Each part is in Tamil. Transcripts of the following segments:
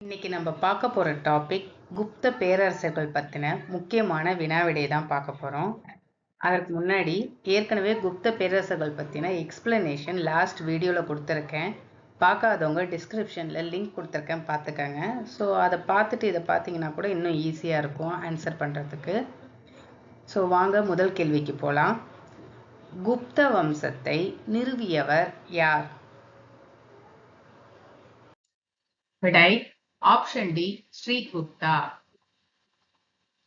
இன்னைக்கு நம்ம பார்க்க போகிற டாபிக் குப்த பேரரசர்கள் பற்றின முக்கியமான வினாவிடையை தான் பார்க்க போகிறோம் அதற்கு முன்னாடி ஏற்கனவே குப்த பேரரசர்கள் பற்றின எக்ஸ்பிளனேஷன் லாஸ்ட் வீடியோவில் கொடுத்துருக்கேன். பார்க்காதவங்க டிஸ்கிரிப்ஷனில் லிங்க் கொடுத்துருக்கேன் பார்த்துக்கங்க. ஸோ அதை பார்த்துட்டு இதை பார்த்தீங்கன்னா கூட இன்னும் ஈஸியாக இருக்கும் ஆன்சர் பண்ணுறதுக்கு ஸோ வாங்க முதல் கேள்விக்கு போகலாம் குப்த வம்சத்தை நிறுவியவர் யார்? விடை ஆப்ஷன் டி ஸ்ரீகுப்தா.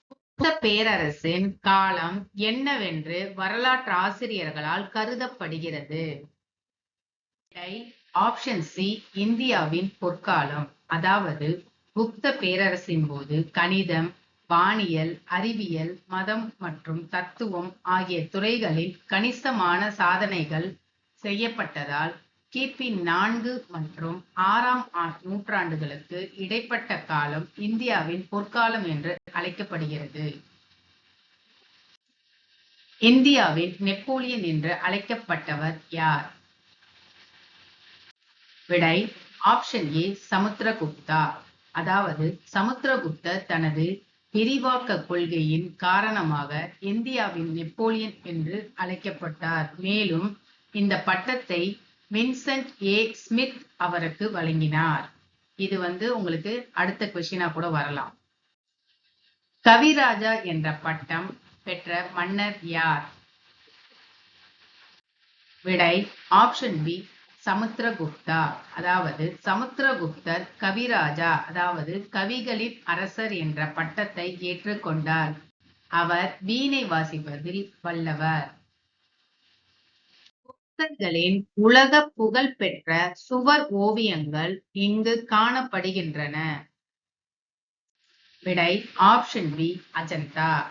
புத்த பேரரசின் காலம் என்னவென்று வரலாற்று ஆசிரியர்களால் கருதப்படுகிறது. ஆப்ஷன் சி இந்தியாவின் பொற்காலம். அதாவது குப்த பேரரசின் போது கணிதம் வானியல் அறிவியல் மதம் மற்றும் தத்துவம் ஆகிய துறைகளில் கணிசமான சாதனைகள் செய்யப்பட்டதால் கிபி நான்கு மற்றும் ஆறாம் நூற்றாண்டுகளுக்கு இடைப்பட்ட காலம் இந்தியாவின் பொற்காலம் என்று அழைக்கப்படுகிறது. இந்தியாவின் நெப்போலியன் என்று அழைக்கப்பட்டவர் யார்? விடை ஆப்ஷன் ஏ சமுத்திரகுப்தா. அதாவது சமுத்திரகுப்தர் தனது விரிவாக்க கொள்கையின் காரணமாக இந்தியாவின் நெப்போலியன் என்று அழைக்கப்பட்டார். மேலும் இந்த பட்டத்தை வின்சென்ட் ஏ ஸ்மித் அவருக்கு வழங்கினார். இது வந்து உங்களுக்கு அடுத்த கொஸ்டினா கூட வரலாம். கவிராஜா என்ற பட்டம் பெற்ற மன்னர் யார்? விடை ஆப்ஷன் பி சமுத்திரகுப்தா. அதாவது சமுத்திரகுப்தர் கவிராஜா அதாவது கவிகளின் அரசர் என்ற பட்டத்தை ஏற்றுக்கொண்டார். அவர் வீணை வாசிப்பதில் வல்லவர். பக்தர்களின் உலக புகழ் பெற்ற சுவர் ஓவியங்கள் இங்கு காணப்படுகின்றன. விடை ஆப்ஷன் பி அஜந்தா.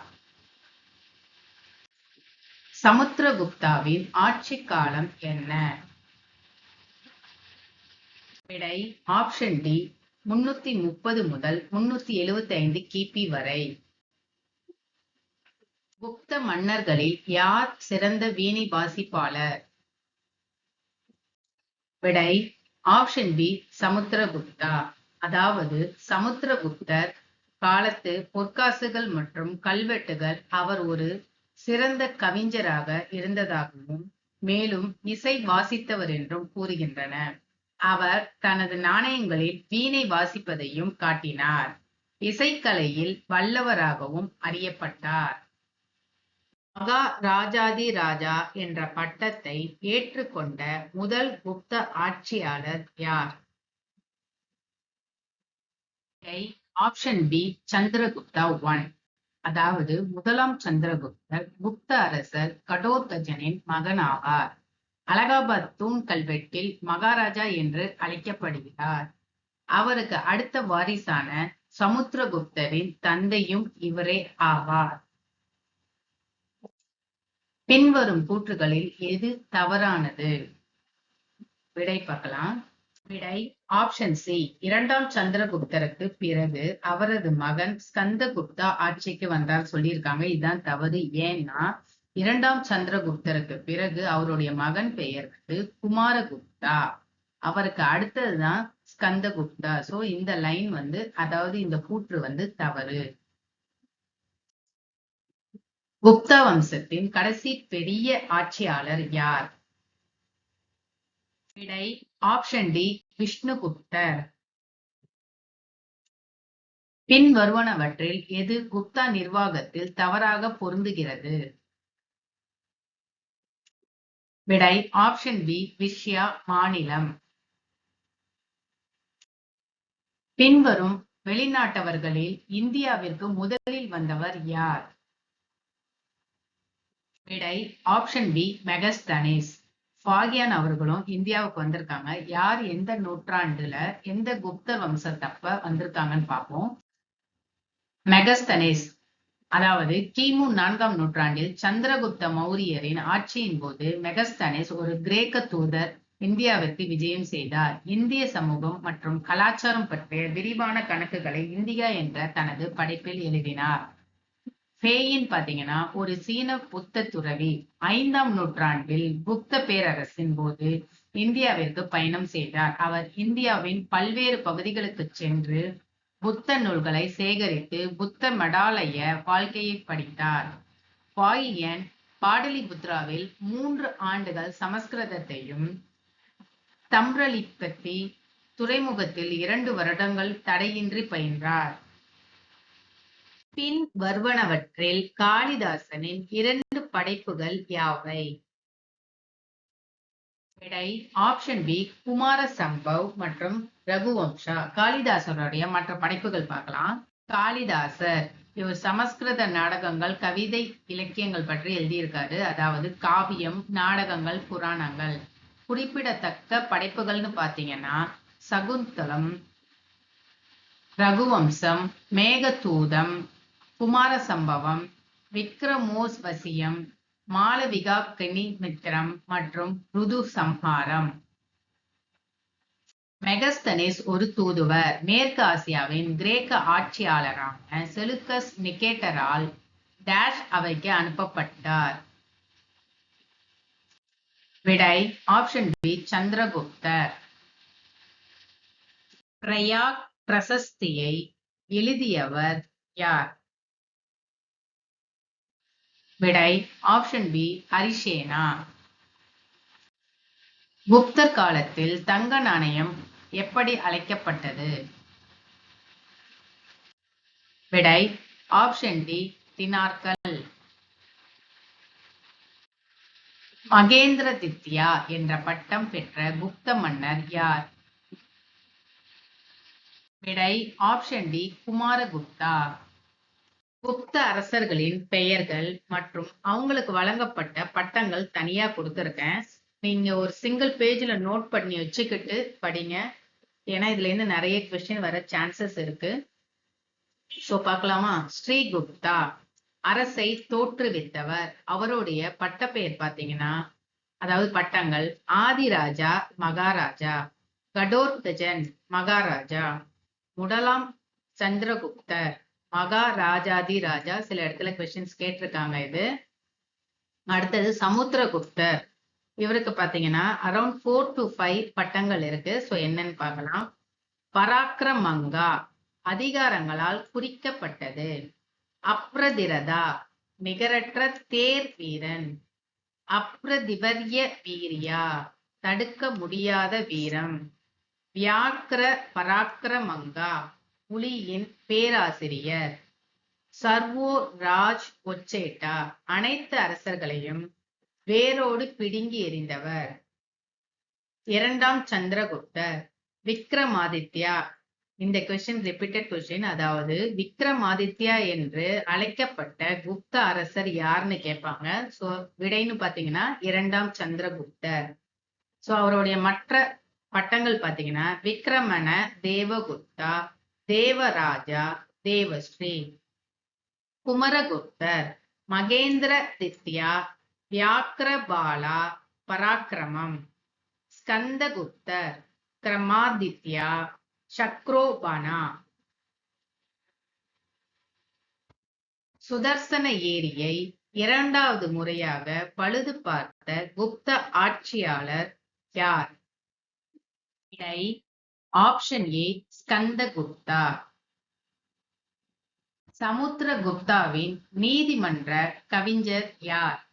சமுத்திரகுப்தாவின் ஆட்சி காலம் என்ன? விடை ஆப்ஷன் டி முன்னூத்தி முப்பது முதல் முன்னூத்தி எழுவத்தி ஐந்து கிபி வரை. குப்த மன்னர்களில் யார் சிறந்த வீணை வாசிப்பாளர்? விடை ஆப்ஷன் பி சமுத்திரகுப்தா. அதாவது சமுத்திரகுப்தர் காலத்து பொற்காசுகள் மற்றும் கல்வெட்டுகள் அவர் ஒரு சிறந்த கவிஞராக இருந்ததாகவும் மேலும் இசை வாசித்தவர் என்றும் கூறுகின்றன. அவர் தனது நாணயங்களில் வீணை வாசிப்பதையும் காட்டினார். இசைக்கலையில் வல்லவராகவும் அறியப்பட்டார். மகா ராஜாதி ராஜா என்ற பட்டத்தை ஏற்றுக்கொண்ட முதல் குப்த ஆட்சியாளர் யார்? ஆப்ஷன் பி சந்திரகுப்தா ஒன் அதாவது முதலாம் சந்திரகுப்தர் குப்த அரசர் கடோத்தஜனின் மகனாவார். அலகாபாத் தூண் கல்வெட்டில் மகாராஜா என்று அழைக்கப்படுகிறார். அவருக்கு அடுத்த வாரிசான சமுத்திரகுப்தரின் தந்தையும் இவரே ஆவார். பின்வரும் கூற்றுகளில் எது தவறானது? விடை பார்க்கலாம். விடை ஆப்ஷன் சி இரண்டாம் சந்திரகுப்தருக்கு பிறகு அவரது மகன் ஸ்கந்தகுப்தா ஆட்சிக்கு வந்தார் சொல்லியிருக்காங்க. இதுதான் தவறு. ஏன்னா இரண்டாம் சந்திரகுப்தருக்கு பிறகு அவருடைய மகன் பெயர் வந்து குமாரகுப்தா. அவருக்கு அடுத்ததுதான் ஸ்கந்தகுப்தா. சோ இந்த லைன் வந்து அதாவது இந்த கூற்று வந்து தவறு. குப்த வம்சத்தின் கடைசி பெரிய ஆட்சியாளர் யார்? விடை ஆப்ஷன் டி விஷ்ணுகுப்தர். பின் வருவனவற்றில் எது குப்தா நிர்வாகத்தில் தவறாக பொருந்துகிறது? விடை ஆப்ஷன் பி விஷ்யா மாநிலம். பின்வரும் வெளிநாட்டவர்களில் இந்தியாவிற்கு முதலில் வந்தவர் யார்? விடை ஆப்ஷன் பி மெகஸ்தனிஸ் ஃபாகியான் அவர்களும் இந்தியாவுக்கு வந்திருக்காங்க. யார் எந்த நூற்றாண்டுல எந்த குப்த வம்சத்தப்ப வந்திருக்காங்கன்னு பார்ப்போம். மெகஸ்தனேஸ் அதாவது கிமு நான்காம் நூற்றாண்டில் சந்திரகுப்த மௌரியரின் ஆட்சியின் போது மெகஸ்தனேஸ் ஒரு கிரேக்க தூதர் இந்தியாவிற்கு விஜயம் செய்தார். இந்திய சமூகம் மற்றும் கலாச்சாரம் பற்றிய விரிவான கணக்குகளை இந்தியா என்ற தனது படைப்பில் எழுதினார். ஃபேயின் பாத்தீங்கன்னா ஒரு சீன புத்த துறவி ஐந்தாம் நூற்றாண்டில் புத்த பேரரசின் போது இந்தியாவிற்கு பயணம் செய்தார். அவர் இந்தியாவின் பல்வேறு பகுதிகளுக்கு சென்று புத்த நூல்களை சேகரித்து புத்த மடாலய வாழ்க்கையை படித்தார். பாயியன் பாடலிபுத்ராவில் மூன்று ஆண்டுகள் சமஸ்கிருதத்தையும் தம்ரலிப்கத்தி துறைமுகத்தில் இரண்டு வருடங்கள் தடையின்றி பயின்றார். பின் வருவனவற்றில் காளிதாசனின் இரண்டு படைப்புகள் யாவை? விடை ஆப்ஷன் பி குமார சம்பவ் மற்றும் ரகுவம்சா. காளிதாசனுடைய மற்ற படைப்புகள் பார்க்கலாம். காளிதாசர் இவர் சமஸ்கிருத நாடகங்கள் கவிதை இலக்கியங்கள் பற்றி எழுதியிருக்காரு. அதாவது காவியம் நாடகங்கள் புராணங்கள். குறிப்பிடத்தக்க படைப்புகள்னு பாத்தீங்கன்னா சகுந்தலம் ரகுவம்சம் மேகதூதம் குமார சம்பவம் விக்ரமோஸ்வசியம் கனி மித்திரம் மற்றும் ருது சம்ஹாரம் மெகஸ்தனிஸ் ஒரு தூதுவர் மேற்கு ஆசியாவின் கிரேக்க ஆட்சியாளரான செலுக்கஸ் நிக்கேட்டரால் டேஷ் அவைக்கு அனுப்பப்பட்டார். விடை ஆப்ஷன் பி சந்திரகுப்தர். பிரயாக் பிரசஸ்தியை எழுதியவர் யார்? விடை ஆப்ஷன் பி ஹரிஷேனா குப்தர் காலத்தில் தங்க நாணயம் எப்படி அழைக்கப்பட்டது? விடை ஆப்ஷன் டி தினார்கள் மகேந்திர தித்யா என்ற பட்டம் பெற்ற குப்த மன்னர் யார்? விடை ஆப்ஷன் டி குமாரகுப்தா. குப்த அரசர்களின் பெயர்கள் மற்றும் அவங்களுக்கு வழங்கப்பட்ட பட்டங்கள் தனியா கொடுத்துருக்கேன். நீங்க ஒரு சிங்கிள் பேஜ்ல நோட் பண்ணி வச்சுக்கிட்டு படிங்க. ஏன்னா இதுல இருந்து நிறைய கொஸ்டின் வர சான்சஸ் இருக்கு. ஸோ பார்க்கலாமா? ஸ்ரீகுப்தா அரசை தோற்றுவித்தவர். அவருடைய பட்டப்பெயர் பார்த்தீங்கன்னா அதாவது பட்டங்கள் ஆதிராஜா மகாராஜா கடோர்தஜன் மகாராஜா முதலாம் சந்திரகுப்தர் மகாராஜாதி ராஜா சில இடத்துல கொஸ்டின்ஸ் கேட்டிருக்காங்க இது. அடுத்தது சமுத்திரகுப்தர். இவருக்கு பாத்தீங்கன்னா அரௌண்ட் ஃபோர் டு ஃபைவ் பட்டங்கள் இருக்கு. ஸோ என்னன்னு பார்க்கலாம். பராக்கிரமங்கா அதிகாரங்களால் குறிக்கப்பட்டது. அப்ரதிரதா நிகரற்ற தேர் வீரன். அப்ரதிபர்ய வீரியா தடுக்க முடியாத வீரம். வியாக்கிர பராக்கிரமங்கா புலியின் பேராசிரியர். சர்வோ ராஜ் ஒச்சேட்டா. அனைத்து அரசர்களையும் வேரோடு பிடுங்கி எறிந்தவர். இரண்டாம் சந்திரகுப்தர் விக்ரமாதித்யா. இந்த கொஸ்டின் ரிப்பீட்டட் கொஸ்டின் அதாவது விக்ரமாதித்யா என்று அழைக்கப்பட்ட குப்த அரசர் யாருன்னு கேட்பாங்க. சோ விடைன்னு பாத்தீங்கன்னா இரண்டாம் சந்திரகுப்தர் சோ அவருடைய மற்ற பட்டங்கள் பாத்தீங்கன்னா விக்ரமண தேவகுப்தா தேவராஜா தேவஸ்ரீ. குமரகுப்தர் மகேந்திர தித்யா வியாக்கிரபாலா பராக்கிரமம். ஸ்கந்தகுப்தர் கிரமாதித்யா சக்ரோபனா. சுதர்சன ஏரியை இரண்டாவது முறையாக பழுது பார்த்த குப்த ஆட்சியாளர் யார்? விடை ஆப்ஷன் ஏ ஸ்கந்தகுப்தா. சமுத்திரகுப்தாவின் நீதிமன்ற கவிஞர் யார்?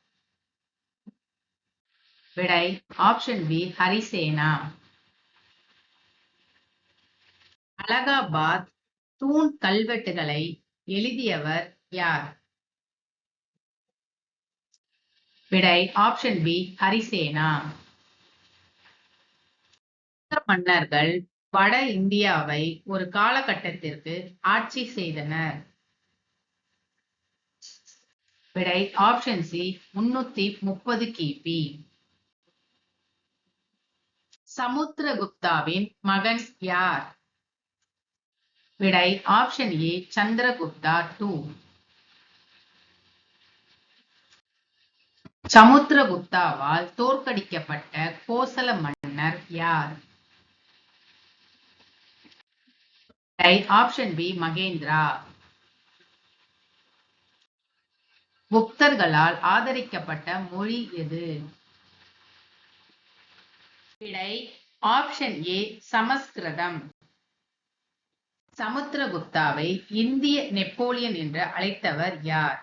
விடை ஆப்ஷன் பி ஹரிசேனா. அலகாபாத் தூண் கல்வெட்டுகளை எழுதியவர் யார்? விடை ஆப்ஷன் பி ஹரிசேனா. மன்னர்கள் வட இந்தியாவை ஒரு காலகட்டத்திற்கு ஆட்சி செய்தனர். விடை ஆப்ஷன் சி முன்னூத்தி முப்பது கிபி. சமுத்திரகுப்தாவின் மகன் யார்? விடை ஆப்ஷன் ஏ சந்திரகுப்தா டூ சமுத்திரகுப்தாவால் தோற்கடிக்கப்பட்ட கோசல மன்னர் யார்? Option B Mahendra. புக்தர்களால் ஆதரிக்கப்பட்ட மொழி எது? விடை ஆப்ஷன் ஏ சமஸ்கிருதம். சமுத்திரகுப்தாவை இந்திய நெப்போலியன் என்று அழைத்தவர் யார்?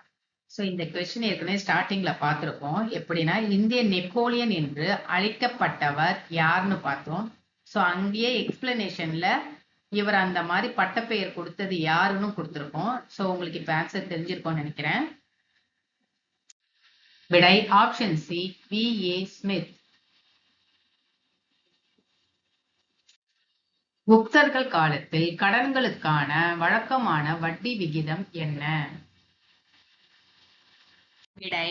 சோ இந்த கொஸ்டின் ஏற்கனவே ஸ்டார்டிங்ல பார்த்துருக்கோம். எப்படின்னா இந்திய நெப்போலியன் என்று அழைக்கப்பட்டவர் யார்னு பார்த்தோம். சோ அங்கேயே எக்ஸ்பிளனேஷன்ல இவர் அந்த மாதிரி பட்டப்பெயர் கொடுத்தது யாருன்னு கொடுத்திருக்கோம். சோ உங்களுக்கு இப்போ ஆன்சர் தெரிஞ்சிருக்கும்னு நினைக்கிறேன். விடை option C V A Smith குப்தர்கள் காலத்தில் கடன்களுக்கான வழக்கமான வட்டி விகிதம் என்ன? விடை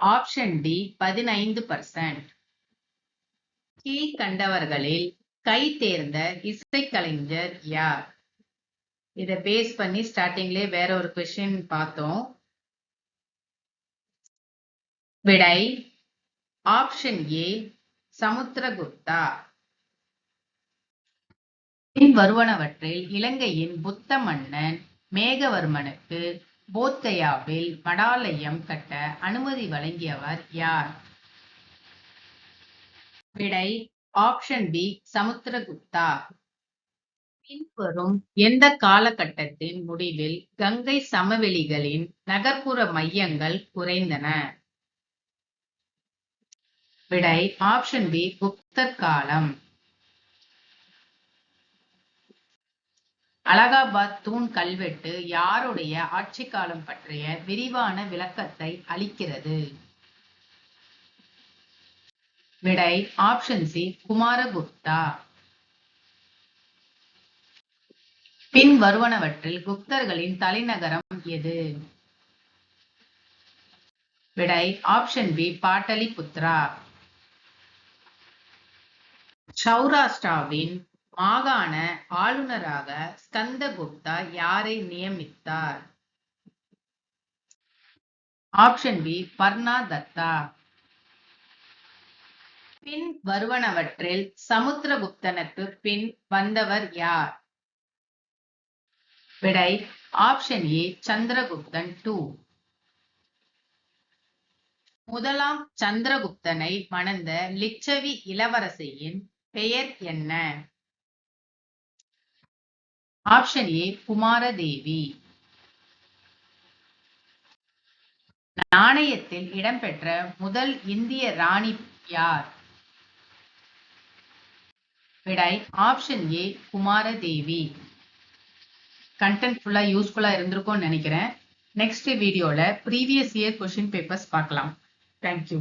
ஆப்ஷன் டி பதினைந்து பர்சன்ட் கீழ்கண்டவர்களில் கை தேர்ந்த இசைக்கலைஞர் யார்? இதை பேஸ் பண்ணி ஸ்டார்டிங்லே வேற ஒரு கொஸ்டின் பார்த்தோம். விடை ஆப்ஷன் ஏ சமுத்திரகுப்தா. பின் வருவனவற்றில் இலங்கையின் புத்த மன்னன் மேகவர்மனுக்கு போத்கயாவில் மடாலயம் கட்ட அனுமதி வழங்கியவர் யார்? விடை ஆப்ஷன் பி சமுத்திரகுப்தா. பின்வரும் எந்த காலகட்டத்தின் முடிவில் கங்கை சமவெளிகளின் நகர்ப்புற மையங்கள் குறைந்தன? விடை ஆப்ஷன் பி குப்தர் காலம். அலகாபாத் தூண் கல்வெட்டு யாருடைய ஆட்சி காலம் பற்றிய விரிவான விளக்கத்தை அளிக்கிறது? விடை ஆப்ஷன் சி குமாரகுப்தா. பின் வருவனவற்றில் குப்தர்களின் தலைநகரம் எது? விடை ஆப்ஷன் பி பாட்டலிபுத்ரா சௌராஷ்டிராவின் மாகாண ஆளுநராக ஸ்கந்தகுப்தா யாரை நியமித்தார்? ஆப்ஷன் பி பர்னா தத்தா பின் வருவனவற்றில் சமுத்திரகுப்தனுக்கு பின் வந்தவர் யார்? விடை ஆப்ஷன் ஏ சந்திரகுப்தன் டூ முதலாம் சந்திரகுப்தனை மணந்த லிச்சவி இளவரசியின் பெயர் என்ன? Option A Kumaradevi. நாணயத்தில் இடம்பெற்ற முதல் இந்திய ராணி யார்? விடை ஆப்ஷன் ஏ குமாரதேவி. கண்டென்ட் ஃபுல்லா யூஸ்ஃபுல்லா இருந்திருக்கும்னு நினைக்கிறேன். நெக்ஸ்ட் வீடியோல ப்ரீவியஸ் இயர் கொஷின் பேப்பர்ஸ் பார்க்கலாம். Thank you